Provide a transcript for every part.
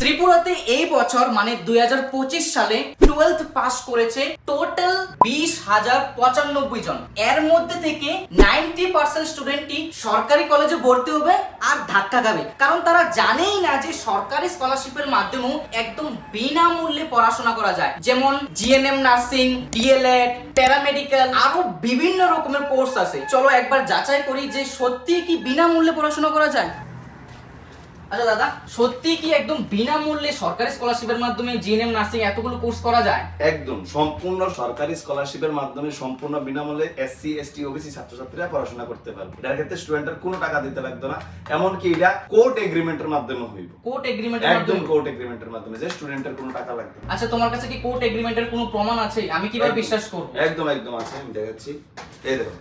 ত্রিপুরাতে এই বছর মানে দুই হাজার পঁচিশ সালে টুয়েলথ পাস করেছে টোটাল বিশ হাজার পঁচানব্বই জন। এর মধ্যে থেকে নাইনটি পার্সেন্ট স্টুডেন্টই সরকারি কলেজে ভর্তি হবে আর ধাক্কা খাবে। কারণ তারা জানেই না যে সরকারি স্কলারশিপের মাধ্যমেও একদম বিনামূল্যে পড়াশোনা করা যায়। যেমন জিএনএম নার্সিং ডিএলএড প্যারামেডিক্যাল আরও বিভিন্ন রকমের কোর্স আছে। চলো একবার যাচাই করি যে সত্যি কি বিনামূল্যে পড়াশোনা করা যায়। আচ্ছা দাদা সত্যি কি একদম বিনামূল্যে সরকারি স্কলারশিপের মাধ্যমে জিএনএম নার্সিং এতগুলো কোর্স করা যায়? একদম সম্পূর্ণ সরকারি স্কলারশিপের মাধ্যমে সম্পূর্ণ বিনামূল্যে এসসি এসটি ওবিসি ছাত্রছাত্রীরা পড়াশোনা করতে পারবে। এটার ক্ষেত্রে স্টুডেন্টের কোনো টাকা দিতে লাগবে না এমনকি এটা কোর্ট এগ্রিমেন্টের মাধ্যমে হইব। কোর্ট এগ্রিমেন্ট একদম কোর্ট এগ্রিমেন্টের মাধ্যমে যে স্টুডেন্টের কোনো টাকা লাগবে আচ্ছা তোমার কাছে কি কোর্ট এগ্রিমেন্টের কোনো প্রমাণ আছে? আমি কীভাবে। বিশ্বাস করব? একদম একদম আছে আমি দেখাচ্ছি। এই দেখো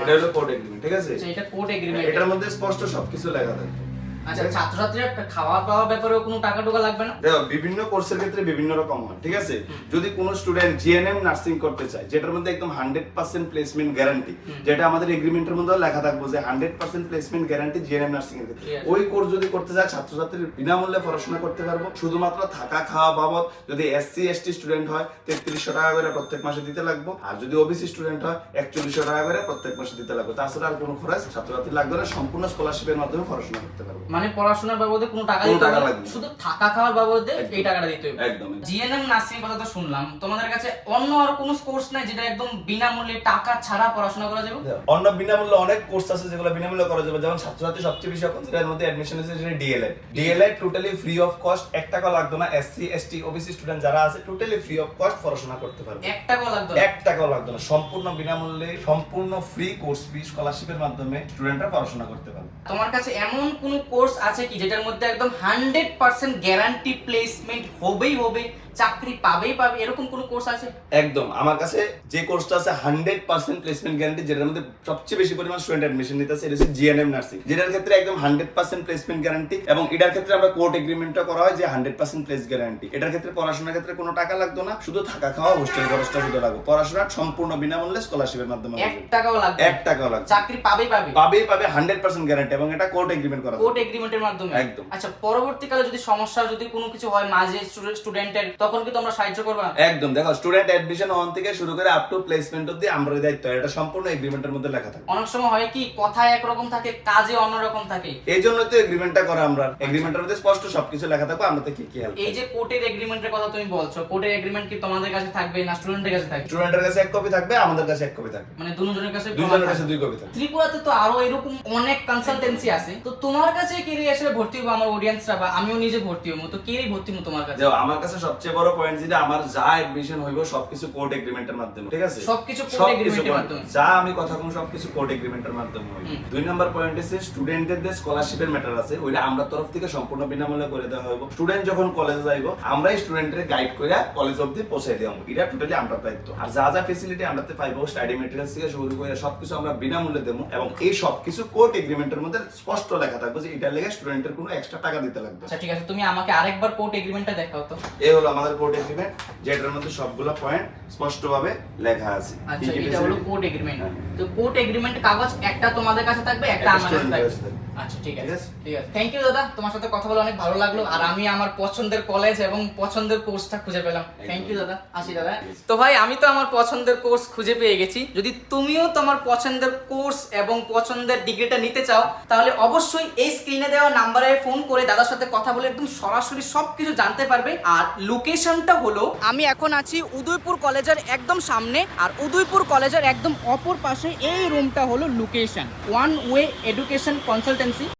এটা হলো কোর্ট এগ্রিমেন্ট ঠিক আছে? আচ্ছা এটা কোর্ট এগ্রিমেন্ট এটার মধ্যে স্পষ্ট সবকিছু লেখা থাকবে। আচ্ছা ছাত্রছাত্রীরা খাওয়া ব্যাপারেও কোনো টাকা টোকা লাগবে না? দেখো বিভিন্ন কোর্সের ক্ষেত্রে বিভিন্ন রকম হয় ঠিক আছে? যদি কোনো স্টুডেন্ট জিএনএম নার্সিং করতে চায় যেটার মধ্যে একদম হান্ড্রেড পার্সেন্ট প্লেসমেন্ট গ্যারান্টি যেটা আমাদের এগ্রিমেন্টের মধ্যে লেখা থাকব যে hundred percent placement guarantee GNM nursing এর ক্ষেত্রে। ওই কোর্স যদি করতে চায় ছাত্রছাত্রীর বিনামূল্যে পড়াশোনা করতে পারব। শুধুমাত্র থাকা খাওয়া বাবদ যদি এসসি এসটি স্টুডেন্ট হয় তেত্রিশশো টাকা করে প্রত্যেক মাসে দিতে লাগবে। আর যদি ওবিসি স্টুডেন্ট হয় একচল্লিশশো টাকা করে প্রত্যেক মাসে দিতে লাগবে। তাছাড়া আর কোনো খরচ ছাত্রছাত্রী লাগবে না সম্পূর্ণ স্কলারশিপের মাধ্যমে পড়াশোনা করতে পারব। মানে পড়াশোনার বাবদে কোনো টাকা দিতে হবে। শুধু থাকা খাওয়ার বাবদে এই টাকাটা দিতে হবে। একদম জিএনএম নার্সিং কথা তো শুনলাম। তোমাদের কাছে অন্য আর কোনো কোর্স নাই যেটা একদম বিনামূল্যে টাকা ছাড়া পড়াশোনা করা যাবে? অন্য বিনামূল্যে অনেক কোর্স আছে যেগুলো বিনামূল্যে করা যাবে। যেমন ছাত্রছাত্রী সবচেয়ে বেশি এখন যেটার মধ্যে অ্যাডমিশন আছে সেটা D El Ed D El Ed totally free of cost এক টাকা লাগবে না এসসি এসটি ওবিসি স্টুডেন্ট যারা আছে টোটালি ফ্রি অফ কস্ট পড়াশোনা করতে পারবে। এক টাকাও লাগবে না? এক টাকাও লাগবে না। সম্পূর্ণ বিনামূল্যে, সম্পূর্ণ ফ্রি কোর্স ফি স্কলারশিপের মাধ্যমে স্টুডেন্টরা পড়াশোনা করতে পারবে। তোমার কাছে এমন কোন কোর্স আছে কি যেটার মধ্যে একদম হান্ড্রেড পার্সেন্ট গ্যারান্টি প্লেসমেন্ট হবেই হবে চাকরি পাবেই পাবে এরকম কোন কোর্স আছে? একদম। আমার কাছে যে কোর্সটা আছে হান্ড্রেড পার্সেন্ট প্লেসমেন্ট গ্যারান্টি যেটার মধ্যে সবচেয়ে বেশি পরিমাণ স্টুডেন্ট অ্যাডমিশন নিতে আছে এটা হচ্ছে জিএনএম নার্সিং যেটার ক্ষেত্রে একদম হান্ড্রেড পার্সেন্ট প্লেসমেন্ট গ্যারান্টি এবং এটার ক্ষেত্রে আমরা কোর্ট এগ্রিমেন্টটা করা হয় যে হান্ড্রেড পার্সেন্ট প্লেস গ্যারান্টি এটার ক্ষেত্রে পড়াশোনার ক্ষেত্রে কোনো টাকা লাগতো না শুধু থাকা খাওয়া হোস্টেল খরচটা শুধু লাগবে। পড়াশোনা সম্পূর্ণ বিনামূল্যে স্কলারশিপের মাধ্যমে এক। টাকাও লাগবে এক টাকাও লাগবে চাকরি পাবেই পাবে। পাবেই পাবে হান্ড্রেড পার্সেন্ট গ্যারান্টি এবং এটা কোর্ট এগ্রিমেন্ট করা কোর্ট এগ্রিমেন্টের মাধ্যমে। একদম। আচ্ছা পরবর্তীকালে যদি সমস্যা যদি কোনো কিছু হয় মাঝে স্টুডেন্টের তখন কি তোমরা সাহায্য করবা একদম দেখো স্টুডেন্ট অ্যাডমিশন হন থেকে শুরু করে আপ টু প্লেসমেন্ট অব্দি আমরা দায়িত্ব এটা সম্পূর্ণ এগ্রিমেন্টের মধ্যে লেখা থাকে। অনেক সময় হয় কি কথায় একরকম থাকে কাজে অন্যরকম থাকে। এই জন্য তো এগ্রিমেন্টটা করা আমরা। এগ্রিমেন্টের মধ্যে স্পষ্ট সবকিছু লেখা থাকবে আমরা তো কি কি হেল্প এই যে কোর্টের এগ্রিমেন্টের কথা তুমি বলছো কোর্টের এগ্রিমেন্ট কি তোমাদের কাছে থাকবে না স্টুডেন্টের কাছে থাকবে? স্টুডেন্টের কাছে এক কপি থাকবে আমাদের কাছে এক কপি থাকবে। মানে দুজনের কাছে দুজনের কাছে দুই কপি থাকবে। ত্রিপুরাতে তো আরও এরকম অনেক কনসালটেন্সি আছে। তো তোমার কাছে কে রে আসলে ভর্তি হব? আমার অডিয়েন্সরা বা আমিও নিজে ভর্তি হব তো কে রে ভর্তি হব তোমার কাছে? দেখো আমার কাছে সবচেয়ে বড় পয়েন্ট যেটা আমার যা এডমিশন হইব সবকিছু কোর্ট এগ্রিমেন্টের মাধ্যমে ঠিক আছে? সবকিছু এর court- মাধ্যমে। যা আমি কথা কোন সবকিছু কোর্ট এগ্রিমেন্টের মাধ্যমে হইব। দুই নাম্বার পয়েন্ট হচ্ছে স্টুডেন্টদের যে স্কলারশিপের ম্যাটার আছে ওইটা আমরা তরফ থেকে সম্পূর্ণ বিনামূল্যে করে দেওয়া হইব। স্টুডেন্ট যখন কলেজে যাইব আমরাই স্টুডেন্টের গাইড করে কলেজ অবধি পৌঁছে দেব এটা টোটালি আমরা দায়িত্ব। আর যা যা ফেসিলিটি আমরা পাইবো স্টাডি মেটেরিয়ালস থেকে শুরু করে সবকিছু আমরা বিনামূল্যে দেবো এবং এই সবকিছু কোর্ট এগ্রিমেন্টের মধ্যে স্পষ্ট লেখা থাকবে যে এটা লেগে স্টুডেন্টের কোনো এক্সট্রা টাকা দিতে লাগবে আচ্ছা ঠিক আছে। তুমি আমাকে আরেকবার কোর্ট এগ্রিমেন্টটা দেখাও তো। এই হলো আমাদের কোর্ট এগ্রিমেন্ট যেটার মধ্যে সবগুলো পয়েন্ট স্পষ্টভাবে লেখা আছে। আচ্ছা এটা হলো কোর্ট এগ্রিমেন্ট হ্যাঁ। তো কোর্ট এগ্রিমেন্ট কাগজ একটা তোমাদের কাছে থাকবে একটা আমার কাছে থাকবে। আচ্ছা ঠিক আছে। ঠিক আছে? থ্যাংক ইউ দাদা। তোমার সাথে কথা বলে অনেক ভালো লাগল। আর আমি আমার পছন্দের কলেজ এবং পছন্দের কোর্সটা খুঁজে পেলাম। থ্যাংক ইউ দাদা। আসি দাদা। তো ভাই আমি তো আমার পছন্দের কোর্স খুঁজে পেয়ে গেছি। যদি তুমিও তোমার পছন্দের কোর্স এবং পছন্দের ডিগ্রিটা নিতে চাও তাহলে অবশ্যই এই স্ক্রিনে দেওয়া নাম্বারে ফোন করে দাদার সাথে কথা বলে একদম সরাসরি সবকিছু জানতে পারবে। আর লোকেশনটা হলো আমি এখন আছি উদয়পুর কলেজের একদম সামনে, আর উদয়পুর কলেজের একদম অপর পাশে এই রুমটা হলো location one way education consultancy